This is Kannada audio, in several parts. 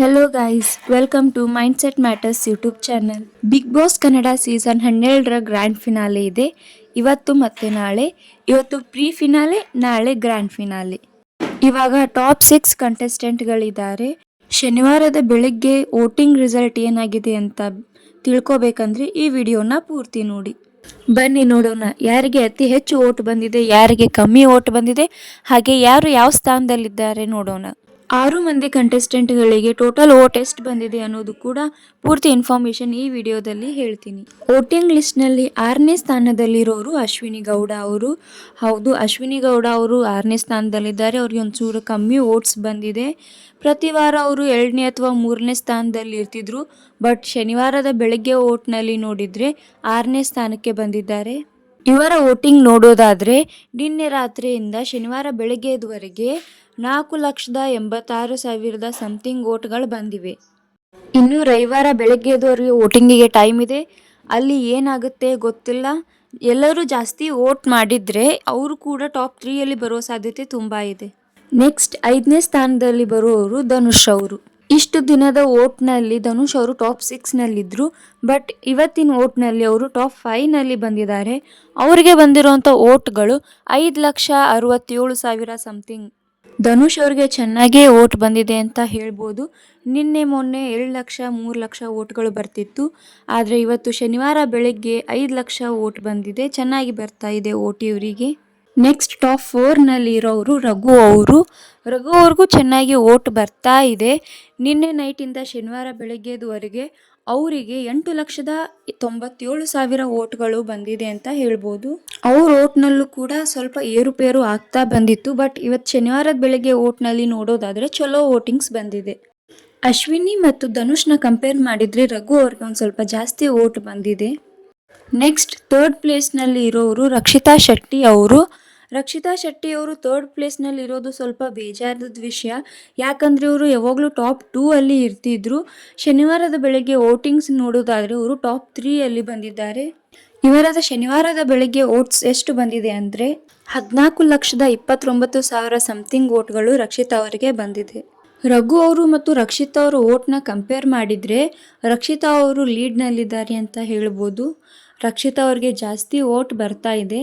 Hello guys welcome to mind set matters YouTube channel big boss Kannada season ಹನ್ನೆರಡರ ಗ್ರ್ಯಾಂಡ್ ಫಿನಾಲೆ ಇದೆ. ಇವತ್ತು ಮತ್ತೆ ನಾಳೆ, ಇವತ್ತು ಪ್ರೀ ಫಿನಾಲೆ ನಾಳೆ ಗ್ರ್ಯಾಂಡ್ ಫಿನಾಲೆ ಇವಾಗ ಟಾಪ್ ಸಿಕ್ಸ್ ಕಂಟೆಸ್ಟೆಂಟ್ಗಳಿದ್ದಾರೆ ಶನಿವಾರದ ಬೆಳಗ್ಗೆ ವೋಟಿಂಗ್ ರಿಸಲ್ಟ್ ಏನಾಗಿದೆ ಅಂತ ತಿಳ್ಕೊಬೇಕಂದ್ರೆ ಈ ವಿಡಿಯೋನ ಪೂರ್ತಿ ನೋಡಿ. ಬನ್ನಿ ನೋಡೋಣ, ಯಾರಿಗೆ ಅತಿ ಹೆಚ್ಚು ಓಟ್ ಬಂದಿದೆ, ಯಾರಿಗೆ ಕಮ್ಮಿ ಓಟ್ ಬಂದಿದೆ, ಹಾಗೆ ಯಾರು ಯಾವ ಸ್ಥಾನದಲ್ಲಿದ್ದಾರೆ ನೋಡೋಣ. ಆರು ಮಂದಿ ಕಂಟೆಸ್ಟೆಂಟ್ಗಳಿಗೆ ಟೋಟಲ್ ಓಟ್ ಎಷ್ಟು ಬಂದಿದೆ ಅನ್ನೋದು ಕೂಡ ಪೂರ್ತಿ ಇನ್ಫಾರ್ಮೇಷನ್ ಈ ವಿಡಿಯೋದಲ್ಲಿ ಹೇಳ್ತೀನಿ. ವೋಟಿಂಗ್ ಲಿಸ್ಟ್ನಲ್ಲಿ ಆರನೇ ಸ್ಥಾನದಲ್ಲಿರೋರು ಅಶ್ವಿನಿ ಗೌಡ ಅವರು. ಹೌದು, ಅಶ್ವಿನಿ ಗೌಡ ಅವರು ಆರನೇ ಸ್ಥಾನದಲ್ಲಿದ್ದಾರೆ. ಅವ್ರಿಗೆ ಒಂಚೂರು ಕಮ್ಮಿ ಓಟ್ಸ್ ಬಂದಿದೆ. ಪ್ರತಿ ವಾರ ಅವರು ಎರಡನೇ ಅಥವಾ ಮೂರನೇ ಸ್ಥಾನದಲ್ಲಿ ಇರ್ತಿದ್ರು. ಬಟ್ ಶನಿವಾರದ ಬೆಳಗ್ಗೆ ಓಟ್ನಲ್ಲಿ ನೋಡಿದರೆ ಆರನೇ ಸ್ಥಾನಕ್ಕೆ ಬಂದಿದ್ದಾರೆ. ಇವರ ವೋಟಿಂಗ್ ನೋಡೋದಾದರೆ ನಿನ್ನೆ ರಾತ್ರಿಯಿಂದ ಶನಿವಾರ ಬೆಳಗ್ಗೆಯವರೆಗೆ ನಾಲ್ಕು ಲಕ್ಷದ ಎಂಬತ್ತಾರು ಸಾವಿರದ ಸಮಥಿಂಗ್ ಓಟ್ಗಳು ಬಂದಿವೆ. ಇನ್ನು ರವಿವಾರ ಬೆಳಗ್ಗೆದವರೆಗೆ ವೋಟಿಂಗಿಗೆ ಟೈಮ್ ಇದೆ. ಅಲ್ಲಿ ಏನಾಗುತ್ತೆ ಗೊತ್ತಿಲ್ಲ. ಎಲ್ಲರೂ ಜಾಸ್ತಿ ವೋಟ್ ಮಾಡಿದರೆ ಅವರು ಕೂಡ ಟಾಪ್ ತ್ರೀಯಲ್ಲಿ ಬರೋ ಸಾಧ್ಯತೆ ತುಂಬ ಇದೆ. ನೆಕ್ಸ್ಟ್ ಐದನೇ ಸ್ಥಾನದಲ್ಲಿ ಬರುವವರು ಧನುಷ್ ಅವರು. ಇಷ್ಟು ದಿನದ ಓಟ್ನಲ್ಲಿ ಧನುಷ್ ಅವರು ಟಾಪ್ ಸಿಕ್ಸ್ನಲ್ಲಿದ್ದರು ಬಟ್ ಇವತ್ತಿನ ಓಟ್ನಲ್ಲಿ ಅವರು ಟಾಪ್ ಫೈವ್ನಲ್ಲಿ ಬಂದಿದ್ದಾರೆ. ಅವರಿಗೆ ಬಂದಿರುವಂಥ ಓಟ್ಗಳು ಐದು ಲಕ್ಷ ಅರವತ್ತೇಳು ಸಾವಿರ ಸಮಥಿಂಗ್ ಧನುಷ್ ಅವ್ರಿಗೆ ಚೆನ್ನಾಗೇ ಓಟ್ ಬಂದಿದೆ ಅಂತ ಹೇಳ್ಬೋದು. ನಿನ್ನೆ, ಮೊನ್ನೆ ಎರಡು ಲಕ್ಷ, ಮೂರು ಲಕ್ಷ ಓಟ್ಗಳು ಬರ್ತಿತ್ತು. ಆದರೆ ಇವತ್ತು ಶನಿವಾರ ಬೆಳಗ್ಗೆ ಐದು ಲಕ್ಷ ಓಟ್ ಬಂದಿದೆ. ಚೆನ್ನಾಗಿ ಬರ್ತಾ ಇದೆ ಓಟ್ ಇವರಿಗೆ. ನೆಕ್ಸ್ಟ್ ಟಾಪ್ ಫೋರ್ನಲ್ಲಿ ಇರೋರು ರಘು ಅವರು. ರಘು ಅವ್ರಿಗೂ ಚೆನ್ನಾಗಿ ಓಟ್ ಬರ್ತಾ ಇದೆ. ನಿನ್ನೆ ನೈಟಿಂದ ಶನಿವಾರ ಬೆಳಗ್ಗೆದುವರೆಗೆ ಅವರಿಗೆ ಎಂಟು ಲಕ್ಷದ ತೊಂಬತ್ತೇಳು ಸಾವಿರ ಓಟ್ಗಳು ಬಂದಿದೆ ಅಂತ ಹೇಳ್ಬೋದು. ಅವ್ರ ಓಟ್ನಲ್ಲೂ ಕೂಡ ಸ್ವಲ್ಪ ಏರುಪೇರು ಆಗ್ತಾ ಬಂದಿತ್ತು, ಬಟ್ ಇವತ್ತು ಶನಿವಾರದ ಬೆಳಗ್ಗೆ ಓಟ್ನಲ್ಲಿ ನೋಡೋದಾದರೆ ಚಲೋ ವೋಟಿಂಗ್ಸ್ ಬಂದಿದೆ. ಅಶ್ವಿನಿ ಮತ್ತು ಧನುಷ್ನ ಕಂಪೇರ್ ಮಾಡಿದರೆ ರಘು ಅವ್ರಿಗೆ ಒಂದು ಸ್ವಲ್ಪ ಜಾಸ್ತಿ ಓಟ್ ಬಂದಿದೆ. ನೆಕ್ಸ್ಟ್ ಥರ್ಡ್ ಪ್ಲೇಸ್ನಲ್ಲಿ ಇರೋರು ರಕ್ಷಿತಾ ಶೆಟ್ಟಿ ಅವರು. ರಕ್ಷಿತಾ ಶೆಟ್ಟಿ ಅವರು ಥರ್ಡ್ ಪ್ಲೇಸ್ನಲ್ಲಿ ಇರೋದು ಸ್ವಲ್ಪ ಬೇಜಾರದ ವಿಷಯ. ಯಾಕಂದರೆ ಇವರು ಯಾವಾಗಲೂ ಟಾಪ್ ಟೂ ಅಲ್ಲಿ ಇರ್ತಿದ್ರು. ಶನಿವಾರದ ಬೆಳಗ್ಗೆ ವೋಟಿಂಗ್ಸ್ ನೋಡೋದಾದರೆ ಅವರು ಟಾಪ್ ತ್ರೀಯಲ್ಲಿ ಬಂದಿದ್ದಾರೆ. ಇವರದ ಶನಿವಾರದ ಬೆಳಗ್ಗೆ ಓಟ್ಸ್ ಎಷ್ಟು ಬಂದಿದೆ ಅಂದರೆ ಹದಿನಾಲ್ಕು ಲಕ್ಷದ ಇಪ್ಪತ್ತೊಂಬತ್ತು ಸಾವಿರ ಸಮಥಿಂಗ್ ಓಟ್ಗಳು ರಕ್ಷಿತಾ ಅವರಿಗೆ ಬಂದಿದೆ. ರಘು ಅವರು ಮತ್ತು ರಕ್ಷಿತಾ ಅವರು ಓಟ್ನ ಕಂಪೇರ್ ಮಾಡಿದರೆ ರಕ್ಷಿತಾ ಅವರು ಲೀಡ್ನಲ್ಲಿದ್ದಾರೆ ಅಂತ ಹೇಳ್ಬೋದು. ರಕ್ಷಿತಾ ಅವ್ರಿಗೆ ಜಾಸ್ತಿ ಓಟ್ ಬರ್ತಾ ಇದೆ.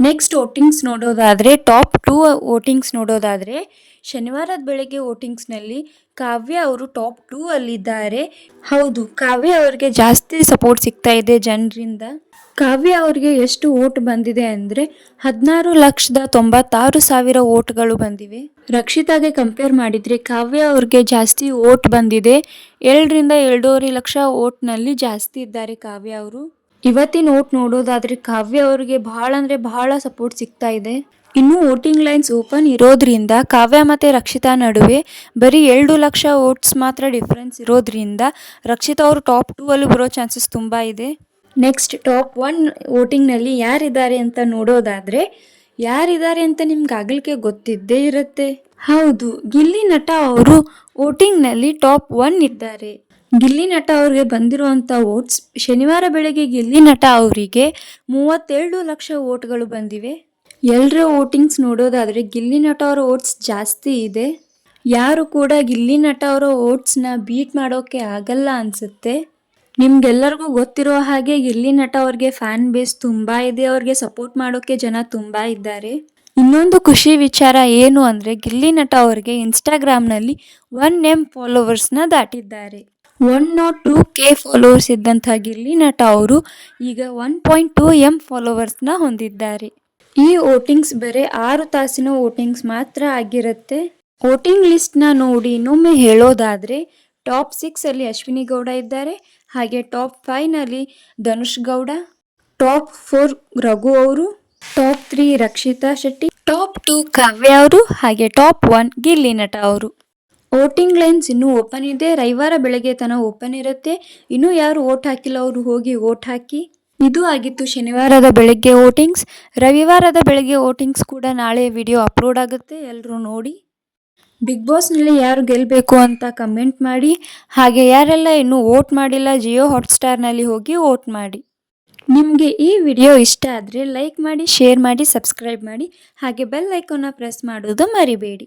ನೆಕ್ಸ್ಟ್ ವೋಟಿಂಗ್ಸ್ ನೋಡೋದಾದರೆ ಟಾಪ್ ಟೂ ವೋಟಿಂಗ್ಸ್ ನೋಡೋದಾದರೆ, ಶನಿವಾರದ ಬೆಳಗ್ಗೆ ವೋಟಿಂಗ್ಸ್ನಲ್ಲಿ ಕಾವ್ಯ ಅವರು ಟಾಪ್ ಟೂ ಅಲ್ಲಿದ್ದಾರೆ. ಹೌದು, ಕಾವ್ಯ ಅವರಿಗೆ ಜಾಸ್ತಿ ಸಪೋರ್ಟ್ ಸಿಗ್ತಾ ಇದೆ ಜನರಿಂದ. ಕಾವ್ಯ ಅವರಿಗೆ ಎಷ್ಟು ಓಟ್ ಬಂದಿದೆ ಅಂದರೆ, ಹದಿನಾರು ಲಕ್ಷದ ತೊಂಬತ್ತಾರು ಸಾವಿರ ಓಟ್ಗಳು ಬಂದಿವೆ. ರಕ್ಷಿತಾಗೆ ಕಂಪೇರ್ ಮಾಡಿದರೆ, ಕಾವ್ಯ ಅವ್ರಿಗೆ ಜಾಸ್ತಿ ಓಟ್ ಬಂದಿದೆ. ಎರಡರಿಂದ ಎರಡೂವರೆ ಲಕ್ಷ ಓಟ್ನಲ್ಲಿ ಜಾಸ್ತಿ ಇದ್ದಾರೆ ಕಾವ್ಯ ಅವರು. ಇವತ್ತಿನ ಓಟ್ ನೋಡೋದಾದ್ರೆ ಕಾವ್ಯ ಅವರಿಗೆ ಬಹಳ ಅಂದ್ರೆ ಬಹಳ ಸಪೋರ್ಟ್ ಸಿಗ್ತಾ ಇದೆ. ಇನ್ನು ವೋಟಿಂಗ್ ಲೈನ್ಸ್ ಓಪನ್ ಇರೋದ್ರಿಂದ ಕಾವ್ಯ ಮತ್ತು ರಕ್ಷಿತಾ ನಡುವೆ ಬರೀ ಎರಡು ಲಕ್ಷ ಓಟ್ಸ್ ಮಾತ್ರ ಡಿಫ್ರೆನ್ಸ್ ಇರೋದ್ರಿಂದ ರಕ್ಷಿತಾ ಅವರು ಟಾಪ್ ಟೂ ಅಲ್ಲಿ ಬರೋ ಚಾನ್ಸಸ್ ತುಂಬ ಇದೆ. ನೆಕ್ಸ್ಟ್ ಟಾಪ್ ಒನ್ ವೋಟಿಂಗ್ನಲ್ಲಿ ಯಾರಿದ್ದಾರೆ ಅಂತ ನೋಡೋದಾದರೆ ಯಾರಿದ್ದಾರೆ ಅಂತ ನಿಮ್ಗೆ ಆಗಲಿಕ್ಕೆ ಗೊತ್ತಿದ್ದೇ ಇರುತ್ತೆ. ಹೌದು, ಗಿಲ್ಲಿ ನಟ ಅವರು ವೋಟಿಂಗ್ನಲ್ಲಿ ಟಾಪ್ ಒನ್ ಇದ್ದಾರೆ. ಗಿಲ್ಲಿ ನಟ ಅವ್ರಿಗೆ ಬಂದಿರುವಂಥ ವೋಟ್ಸ್ ಶನಿವಾರ ಬೆಳಗ್ಗೆ ಗಿಲ್ಲಿ ನಟ ಅವರಿಗೆ ಮೂವತ್ತೇಳು ಲಕ್ಷ ವೋಟ್ಗಳು ಬಂದಿವೆ. ಎಲ್ಲರ ವೋಟಿಂಗ್ಸ್ ನೋಡೋದಾದರೆ ಗಿಲ್ಲಿ ನಟ ಅವರ ಓಟ್ಸ್ ಜಾಸ್ತಿ ಇದೆ. ಯಾರು ಕೂಡ ಗಿಲ್ಲಿ ನಟ ಅವರ ವೋಟ್ಸ್ನ ಬೀಟ್ ಮಾಡೋಕ್ಕೆ ಆಗಲ್ಲ ಅನಿಸುತ್ತೆ. ನಿಮ್ಗೆಲ್ಲರಿಗೂ ಗೊತ್ತಿರೋ ಹಾಗೆ ಗಿಲ್ಲಿ ನಟ ಅವ್ರಿಗೆ ಫ್ಯಾನ್ ಬೇಸ್ ತುಂಬ ಇದೆ, ಅವ್ರಿಗೆ ಸಪೋರ್ಟ್ ಮಾಡೋಕ್ಕೆ ಜನ ತುಂಬ ಇದ್ದಾರೆ. ಇನ್ನೊಂದು ಖುಷಿ ವಿಚಾರ ಏನು ಅಂದರೆ ಗಿಲ್ಲಿ ನಟ ಅವರಿಗೆ ಇನ್ಸ್ಟಾಗ್ರಾಮ್ನಲ್ಲಿ ಒನ್ ಎಂ ಫಾಲೋವರ್ಸ್ನ ದಾಟಿದ್ದಾರೆ. One nought two K followers ಇದ್ದಂಥ ಗಿಲ್ಲಿ ನಟ ಅವರು ಈಗ ಒನ್ ಪಾಯಿಂಟ್ ಟೂ ಎಂ ಫಾಲೋವರ್ಸ್ನ ಹೊಂದಿದ್ದಾರೆ. ಈ ವೋಟಿಂಗ್ಸ್ ಬರೀ ಆರು ತಾಸಿನ ವೋಟಿಂಗ್ಸ್ ಮಾತ್ರ ಆಗಿರುತ್ತೆ. ವೋಟಿಂಗ್ ಲಿಸ್ಟ್ನ ನೋಡಿ ಇನ್ನೊಮ್ಮೆ ಹೇಳೋದಾದರೆ, ಟಾಪ್ ಸಿಕ್ಸಲ್ಲಿ ಅಶ್ವಿನಿ ಗೌಡ ಇದ್ದಾರೆ, ಹಾಗೆ ಟಾಪ್ ಫೈವ್ನಲ್ಲಿ ಧನುಷ್ ಗೌಡ, ಟಾಪ್ ಫೋರ್ ರಘು ಅವರು, top three Rakshita Shetty, top two Kavya ಅವರು, ಹಾಗೆ ಟಾಪ್ ಒನ್ ಗಿಲ್ಲಿ ನಟ ಅವರು. ವೋಟಿಂಗ್ ಲೈನ್ಸ್ ಇನ್ನೂ ಓಪನ್ ಇದೆ. ರವಿವಾರ ಬೆಳಗ್ಗೆ ತನಕ ಓಪನ್ ಇರುತ್ತೆ. ಇನ್ನೂ ಯಾರು ಓಟ್ ಹಾಕಿಲ್ಲ, ಅವರು ಹೋಗಿ ಓಟ್ ಹಾಕಿ. ಇದು ಆಗಿತ್ತು ಶನಿವಾರದ ಬೆಳಗ್ಗೆ ವೋಟಿಂಗ್ಸ್. ರವಿವಾರದ ಬೆಳಗ್ಗೆ ವೋಟಿಂಗ್ಸ್ ಕೂಡ ನಾಳೆ ವಿಡಿಯೋ ಅಪ್ಲೋಡ್ ಆಗುತ್ತೆ. ಎಲ್ಲರೂ ನೋಡಿ. ಬಿಗ್ ಬಾಸ್ನಲ್ಲಿ ಯಾರು ಗೆಲ್ಲಬೇಕು ಅಂತ ಕಮೆಂಟ್ ಮಾಡಿ. ಹಾಗೆ ಯಾರೆಲ್ಲ ಇನ್ನೂ ವೋಟ್ ಮಾಡಿಲ್ಲ, ಜಿಯೋ ಹಾಟ್ಸ್ಟಾರ್ನಲ್ಲಿ ಹೋಗಿ ವೋಟ್ ಮಾಡಿ. ನಿಮಗೆ ಈ ವಿಡಿಯೋ ಇಷ್ಟ ಆದರೆ ಲೈಕ್ ಮಾಡಿ, ಶೇರ್ ಮಾಡಿ, ಸಬ್ಸ್ಕ್ರೈಬ್ ಮಾಡಿ. ಹಾಗೆ ಬೆಲ್ ಐಕನ್ನ ಪ್ರೆಸ್ ಮಾಡೋದು ಮರಿಬೇಡಿ.